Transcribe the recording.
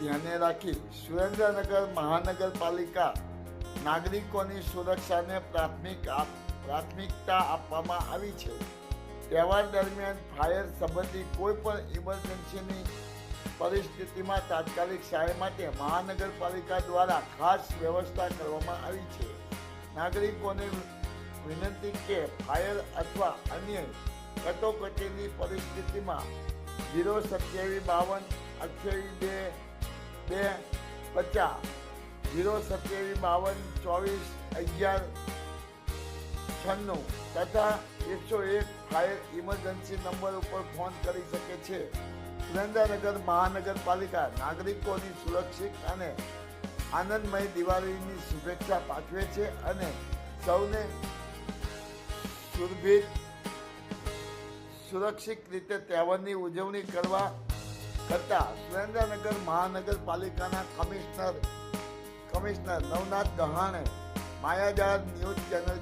ધ્યાને રાખી સુરેન્દ્રનગર મહાનગરપાલિકા નાગરિકોની સુરક્ષાને પ્રાથમિક પ્રાથમિકતા આપવામાં આવી છે. તહેવાર દરમિયાન ફાયર સંબંધી કોઈપણ ઇમરજન્સીની પરિસ્થિતિમાં તાત્કાલિક સહાય માટે મહાનગરપાલિકા દ્વારા ખાસ વ્યવસ્થા કરવામાં આવી છે. નાગરિકોને વિનંતી કે ફાયર અથવા અન્ય કટોકટીની પરિસ્થિતિમાં ઝીરો સત્યાવીસ બાવન અઠ્યાવીસ બે બે પચાસ. ઝીરો સત્યાવીસ બાવન ચોવીસ અગિયાર છન્નું. તથા એકસો એક ફાયર ઇમરજન્સી નંબર ઉપર ફોન કરી શકે છે. સુરેન્દ્રનગર મહાનગરપાલિકા નાગરિકોની સુરક્ષિત અને આનંદમય દિવાળીની શુભેચ્છા પાઠવે છે અને સૌને સુરભિત સુરક્ષિત રીતે તહેવારની ઉજવણી કરવા કરતા સુરેન્દ્રનગર મહાનગરપાલિકાના commissioner commissioner Navnath Dahane Mayajar news channel